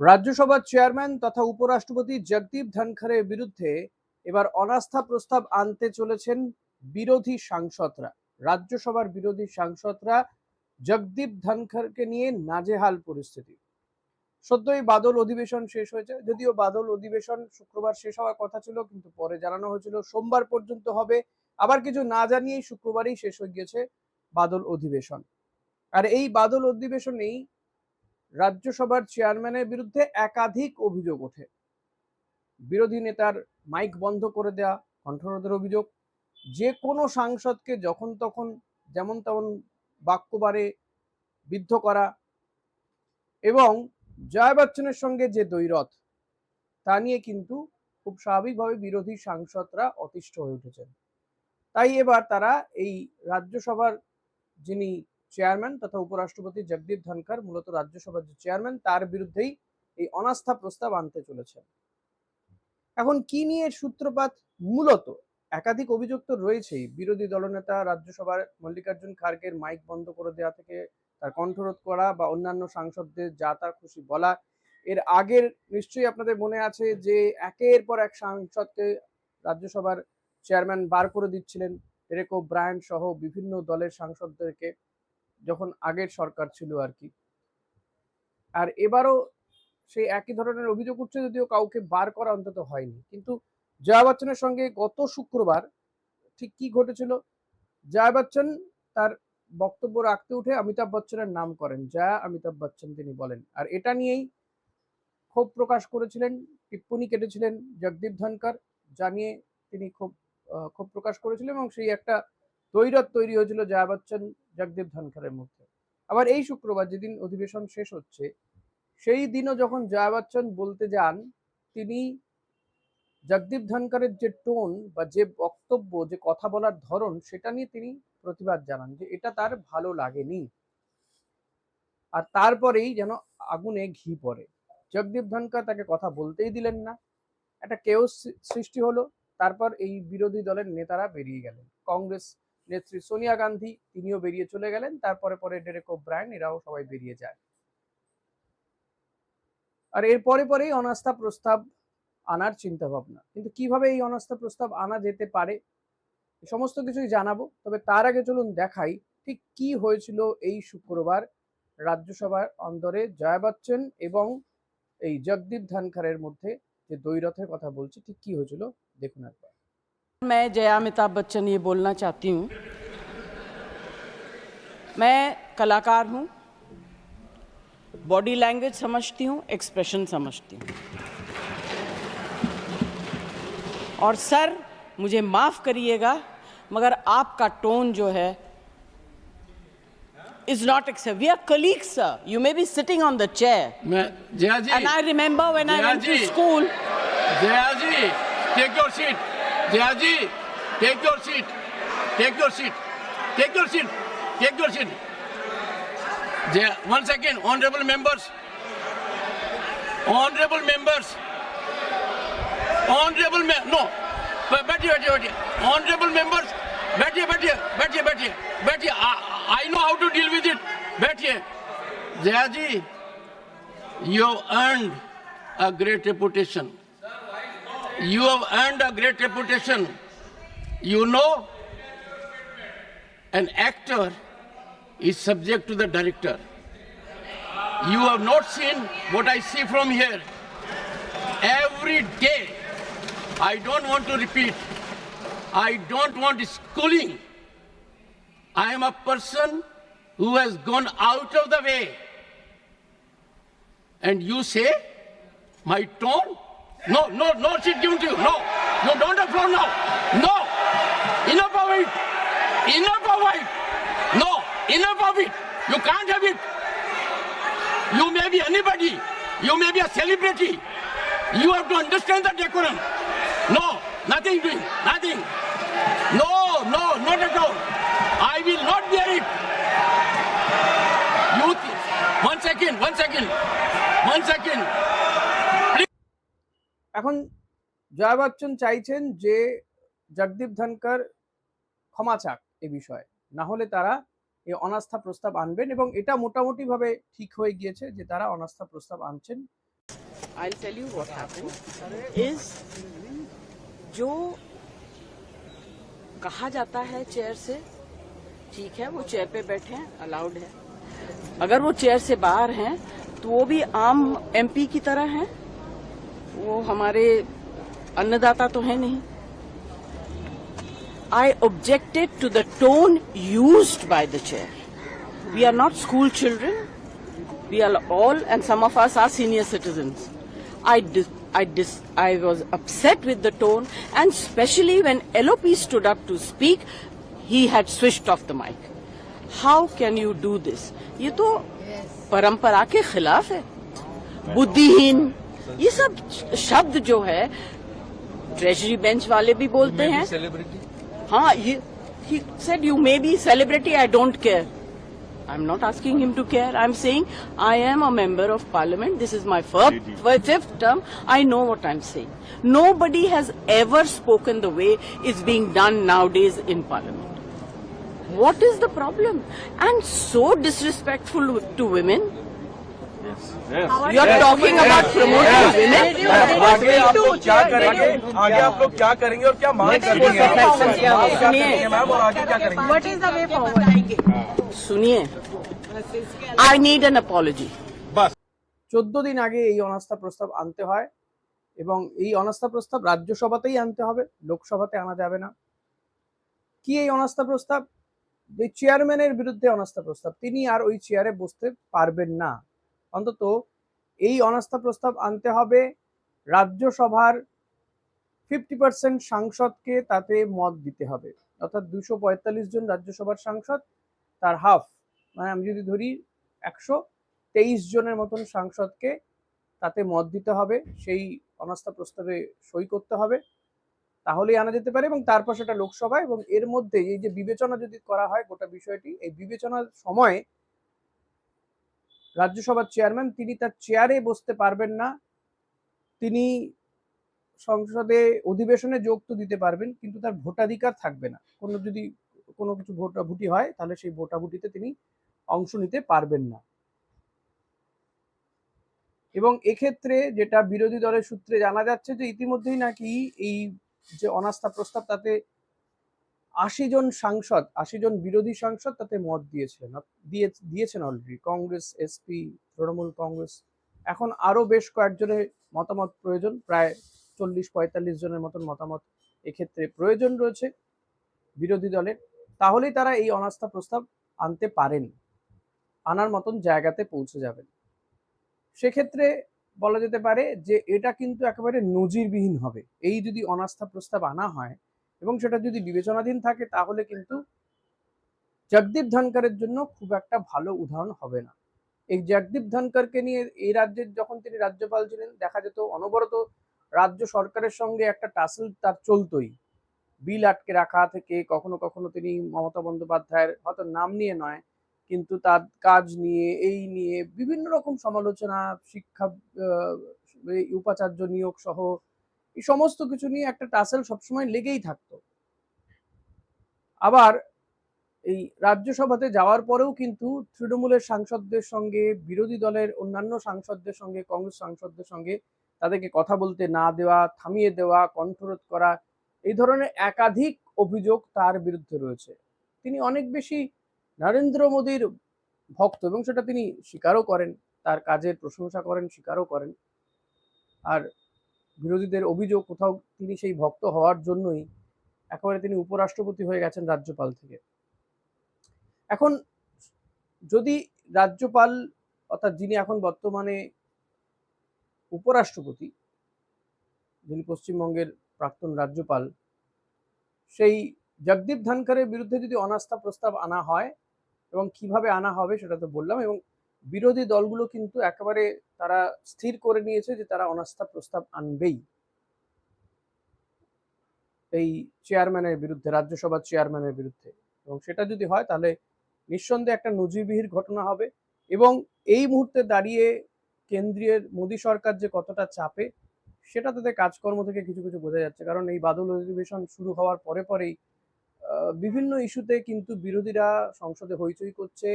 রাজ্যসভার চেয়ারম্যান তথা উপরাষ্ট্রপতি জগদীপ ধনখড়ের বিরুদ্ধে এবার অনাস্থা প্রস্তাব আনতে চলেছেন বিরোধী সাংসদরা। রাজ্যসভার বিরোধী সাংসদরা জগদীপ ধনখড়কে নিয়ে নাজেহাল পরিস্থিতি। সদ্যই বাদল অধিবেশন শেষ হয়েছে। যদিও বাদল অধিবেশন শুক্রবার শেষ হওয়ার কথা ছিল, কিন্তু পরে জানানো হয়েছিল সোমবার পর্যন্ত হবে। আবার কিছু না জানিয়েই শুক্রবারই শেষ হয়ে গিয়েছে বাদল অধিবেশন। আর এই বাদল অধিবেশনেই রাজ্যসভার চেয়ারম্যানের বিরুদ্ধে একাধিক অভিযোগ ওঠে। বিরোধী নেতার মাইক বন্ধ করে দেয়া, কণ্ঠরোধের অভিযোগ, যে কোনো সাংসদকে যখন তখন যেমন তেমন বাক্যবারে বিদ্ধ করা এবং জয়া বচ্চনের সঙ্গে যে দ্বৈরথ, তা নিয়ে কিন্তু খুব স্বাভাবিকভাবে বিরোধী সাংসদরা অতিষ্ঠ হয়ে উঠেছেন। তাই এবার তারা এই রাজ্যসভার যিনি চেয়ারম্যান তথা উপরাষ্ট্রপতি জগদীপ ধনখড়, মূলত রাজ্যসভার যে চেয়ারম্যান তার বিরুদ্ধেই এই অনাস্থা প্রস্তাব আনতে চলেছেন। এখন কি নিয়ে সূত্রপাত? মূলত একাধিক অভিযোগ তো রয়েছেই। বিরোধী দলনেতা রাজ্যসভার মল্লিকার্জুন খার্গের মাইক বন্ধ করে দেওয়া থেকে তার কণ্ঠরোধ করা বা অন্যান্য সাংসদদের যা তা খুশি বলা, এর আগের নিশ্চয়ই আপনাদের মনে আছে যে একের পর এক সাংসদকে রাজ্যসভার চেয়ারম্যান বার করে দিচ্ছিলেন। এরেকো ব্রায়ান সহ বিভিন্ন দলের সাংসদদেরকে। যখন আগের সরকার ছিল আর কি। আর এবারও সেই একই ধরনের অভিযোগ উঠছে যদিও কাউকে বার করা অন্তত হয়নি। কিন্তু জয়া বচ্চনের সঙ্গে গত শুক্রবার ঠিক কি ঘটেছিল? জয়া বচ্চন তার বক্তব্য রাখতে উঠে অমিতাভ বচ্চনের নাম করেন। জয়া অমিতাভ বচ্চন তিনি বলেন। আর এটা নিয়েই ক্ষোভ প্রকাশ করেছিলেন, টিপ্পনি কেটেছিলেন জগদীপ ধনকর জানিয়ে তিনি খুব ক্ষোভ প্রকাশ করেছিলেন এবং সেই একটা তৈরত তৈরি হয়েছিল জয়া বচ্চন জগদীপ ধনখড়ের মধ্যে। আবার এই শুক্রবার যেদিন অধিবেশন শেষ হচ্ছে, সেই দিনও যখন জয়া বচ্চন বলতে যান, তিনি জগদীপ ধনকরের যে টোন বা যে বক্তব্য, যে কথা বলার ধরন, সেটা নিয়ে তিনি প্রতিবাদ জানান যে এটা তার ভালো লাগেনি। আর তারপরেই যেন আগুনে ঘি পড়ে। জগদীপ ধনকর তাকে কথা বলতেই দিলেন না। একটা কেউ সৃষ্টি হলো, তারপর এই বিরোধী দলের নেতারা বেরিয়ে গেলেন। কংগ্রেস নেত্রী সোনিয়া গান্ধী, তিনিও বেরিয়ে চলে গেলেন। তারপরে পরে ডেরেকো ব্রায়ন এরাও সবাই বেরিয়ে যায়। আর এর পরে পরেই অনাস্থা প্রস্তাব আনার চিন্তা ভাবনা কিন্তু কীভাবে এই অনাস্থা প্রস্তাব আনা যেতে পারে সমস্ত কিছুই জানাব। তবে তার আগে চলুন দেখাই ঠিক কি হয়েছিল এই শুক্রবার রাজ্যসভার অন্দরে জয়া বচ্চন এবং এই জগদীপ ধনখড়ের মধ্যে যে দ্বৈরথের কথা বলছি, ঠিক কি হয়েছিল? দেখুন একবার। मैं जया अमिताभ बच्चन ये बोलना चाहती हूँ। मैं कलाकार हूँ। बॉडी लैंग्वेज समझती हूँ एक्सप्रेशन समझती हूँ। और सर मुझे माफ़ करिएगा मगर आपका टोन जो है is not accept we are colleague sir you may be sitting on the chair I remember when I school Jaya ji take your seat take your seat Jaya ji take your seat take your seat take your seat take your seat Jaya one second honorable members honorable members honorable me no बै- बैठिए बैठिए बैठिए honorable members बैठिए बैठिए बैठिए बैठिए बैठिए I know how to deal with it बैठिए जया जी you have earned a great reputation you have earned a great reputation. You know, an actor is subject to the director. You have not seen what I see from here. Every day, I don't want to repeat, I don't want schooling. I am a person who has gone out of the way. And you say, my tone? No, no, no seat given to you. No, you don't have now. No, enough of it. Enough of it. No, enough of it. You can't have it. You may be anybody. You may be a celebrity. You have to understand the decorum. No, nothing doing. Nothing. No, no, not at all. I will not bear it. You, one second, one second, one second. এখন জয়া বচ্চন চাইছেন যে জগদীপ ধনকর ক্ষমা চাক এ বিষয়ে না হলে তারা এই অনাস্থা প্রস্তাব আনবেন এবং এটা মোটামুটি ভাবে ঠিক হয়ে গিয়েছে যে তারা অনাস্থা প্রস্তাব আনছেন I'll tell you what happened is जो कहा जाता है चेयर से ठीक है वो चेयर पे बैठे हैं अलाउड है अगर वो चेयर से बाहर हैं तो वो भी आम एमपी की तरह हैं वो हमारे अन्नदाता तो है नहीं I objected to the tone used by the chair. We are not school children. We are all, and some of us are senior citizens. I dis- I dis- I was upset with the tone, and especially when LOP stood up to speak, he had switched off the mic. How can you do this? ये तो परंपरा के खिलाफ है बुद्धिहीन ये सब शब्द जो है ट्रेजरी बेंच वाले भी बोलते हैं। हाँ ये said you may be celebrity I don't care I am not asking him to care I am saying I am a member of parliament this is my first fifth term I know what I am saying nobody has ever spoken the way is being done nowadays in parliament what is the problem and so disrespectful to women you are talking about promoting women आगे आप लोग क्या करेंगे आगे आप लोग क्या करेंगे और क्या मांग करेंगे आप Action क्या मांग क्या सुनिए। करेंगे मैम और आगे क्या करेंगे What is the way forward? सुनिए I need an apology চোদ্দ দিন আগে এই অনাস্থা প্রস্তাব আনতে হয় এবং এই অনাস্থা প্রস্তাব রাজ্যসভাতেই আনতে হবে লোকসভাতে আনা যাবে না কি এই অনাস্থা প্রস্তাব যে চেয়ারম্যানের বিরুদ্ধে অনাস্থা প্রস্তাব তিনি আর ওই চেয়ারে বসতে পারবেন না অন্তত এই অনাস্থা প্রস্তাব আনতে হবে। রাজ্যসভার ফিফটি পার্সেন্ট সাংসদকে তাতে মত দিতে হবে। অর্থাৎ দুশো পঁয়তাল্লিশ জন রাজ্যসভার সাংসদ, তার হাফ মানে আমি যদি ধরি একশো তেইশ জনের মতন সাংসদকে তাতে মত দিতে হবে, সেই অনাস্থা প্রস্তাবে সই করতে হবে। তাহলেই আনা যেতে পারে এবং তারপর সেটা লোকসভা এবং এর মধ্যে এই যে বিবেচনা যদি করা হয় গোটা বিষয়টি, এই বিবেচনার সময় রাজ্যসভার চেয়ারম্যান তিনি তার চেয়ারে বসতে পারবেন না। তিনি সংসদে অধিবেশনে যোগ তো দিতে পারবেন, কিন্তু তার ভোটাধিকার থাকবে না। কোনো যদি কোনো কিছু ভোটাভুটি হয়, তাহলে সেই ভোটাভুটিতে তিনি অংশ নিতে পারবেন না। এবং এক্ষেত্রে যেটা বিরোধী দলের সূত্রে জানা যাচ্ছে যে ইতিমধ্যেই নাকি এই যে অনাস্থা প্রস্তাব, তাতে আশি জন সাংসদ, আশি জন বিরোধী সাংসদ তাতে মত দিয়েছিলেন দিয়ে, দিয়েছেন অলরেডি কংগ্রেস এসপি তৃণমূল কংগ্রেস। এখন আরও বেশ কয়েকজনের মতামত প্রয়োজন, প্রায় চল্লিশ, পঁয়তাল্লিশ জনের মতন মতামত এক্ষেত্রে প্রয়োজন রয়েছে বিরোধী দলের। তাহলেই তারা এই অনাস্থা প্রস্তাব আনতে পারেন, আনার মতন জায়গাতে পৌঁছে যাবেন। সেক্ষেত্রে বলা যেতে পারে যে এটা কিন্তু একেবারে নজিরবিহীন হবে। এই যদি অনাস্থা প্রস্তাব আনা হয় এবং সেটা যদি বিবেচনাধীন থাকে, তাহলে কিন্তু জগদীপ ধনকরের জন্য খুব একটা ভালো উদাহরণ হবে না। এই জগদীপ ধনকরকে নিয়ে এই রাজ্যের যখন তিনি রাজ্যপাল ছিলেন, দেখা যেত অনবরত রাজ্য সরকারের সঙ্গে একটা টাসেল তার চলতই। বিল আটকে রাখা থেকে কখনো কখনো তিনি মমতা বন্দ্যোপাধ্যায়ের হয়তো নাম নিয়ে নয়, কিন্তু তার কাজ নিয়ে, এই নিয়ে বিভিন্ন রকম সমালোচনা, শিক্ষা উপাচার্য নিয়োগ সহ এই সমস্ত কিছু নিয়ে একটা টাসেল সবসময় লেগেই থাকতো। আবার এই রাজ্যসভাতে যাওয়ার পরেও কিন্তু তৃণমূলের সাংসদদের সঙ্গে, বিরোধী দলের অন্যান্য সাংসদদের সঙ্গে, কংগ্রেস সাংসদদের সঙ্গে তাদেরকে কথা বলতে না দেওয়া, থামিয়ে দেওয়া, কণ্ঠরোধ করা, এই ধরনের একাধিক অভিযোগ তার বিরুদ্ধে রয়েছে। তিনি অনেক বেশি নরেন্দ্র মোদীর ভক্ত এবং সেটা তিনি স্বীকারও করেন, তার কাজের প্রশংসা করেন, স্বীকারও করেন। আর বিরোধীদের অভিযোগ কোথাও তিনি সেই ভক্ত হওয়ার জন্যই একেবারে তিনি উপরাষ্ট্রপতি হয়ে গেছেন রাজ্যপাল থেকে। এখন যদি রাজ্যপাল অর্থাৎ যিনি এখন বর্তমানে উপরাষ্ট্রপতি, যিনি পশ্চিমবঙ্গের প্রাক্তন রাজ্যপাল, সেই জগদীপ ধনখড়ের বিরুদ্ধে যদি অনাস্থা প্রস্তাব আনা হয় এবং কীভাবে আনা হবে সেটা তো বললাম এবং বিরোধী দলগুলো কিন্তু একেবারে তারা স্থির করে নিয়েছে যে তারা অনাস্থা প্রস্তাব আনবেই। এই চেয়ারম্যানের বিরুদ্ধে, রাজ্যসভার চেয়ারম্যানের বিরুদ্ধে। এবং সেটা যদি হয়, তাহলে নিঃসন্দেহে একটা নজিরবিহির ঘটনা হবে। এবং এই মুহূর্তে দাঁড়িয়ে কেন্দ্রীয় মোদী সরকার যে কতটা চাপে, সেটা তাদের কাজকর্ম থেকে কিছু কিছু বোঝা যাচ্ছে। কারণ এই বাদল অধিবেশন শুরু হওয়ার পরে পরেই বিভিন্ন ইস্যুতে কিন্তু বিরোধীরা সংসদে হইচই করছে।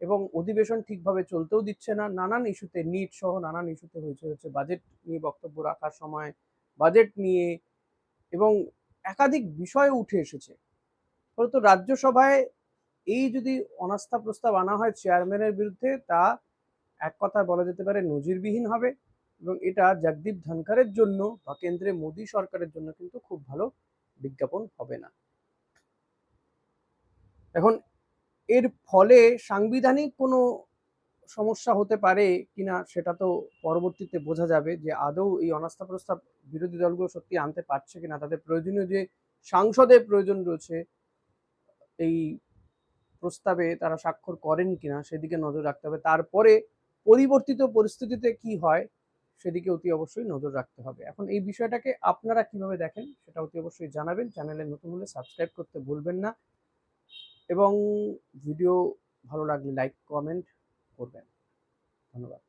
এবং অধিবেশন ঠিকভাবে চলতেও দিচ্ছে না। নানান ইস্যুতে নিট সহ নানান ইস্যুতে হয়েছে হচ্ছে বাজেট নিয়ে বক্তব্য রাখার সময় বাজেট নিয়ে এবং একাধিক বিষয় উঠে এসেছে। ফলত রাজ্যসভায় এই যদি অনাস্থা প্রস্তাব আনা হয় চেয়ারম্যানের বিরুদ্ধে, তা এক কথায় বলা যেতে পারে নজিরবিহীন হবে এবং এটা জগদীপ ধনখড়ের জন্য বা কেন্দ্রে মোদী সরকারের জন্য কিন্তু খুব ভালো বিজ্ঞাপন হবে না। এখন এর ফলে সাংবিধানিক কোনো সমস্যা হতে পারে কিনা সেটা তো পরবর্তীতে বোঝা যাবে যে আদৌ এই অনাস্থা প্রস্তাব বিরোধী দলগুলো সত্যি আনতে পারছে কিনা, তাদের প্রয়োজনীয় যে সাংসদের প্রয়োজন রয়েছে, এই প্রস্তাবে তারা স্বাক্ষর করেন কিনা সেদিকে নজর রাখতে হবে। তারপরে পরিবর্তিত পরিস্থিতিতে কি হয় সেদিকে অতি অবশ্যই নজর রাখতে হবে। এখন এই বিষয়টাকে আপনারা কীভাবে দেখেন সেটা অতি অবশ্যই জানাবেন। চ্যানেলে নতুন হলে সাবস্ক্রাইব করতে ভুলবেন না। এবং ভিডিও ভালো লাগলে লাইক কমেন্ট করবেন। ধন্যবাদ।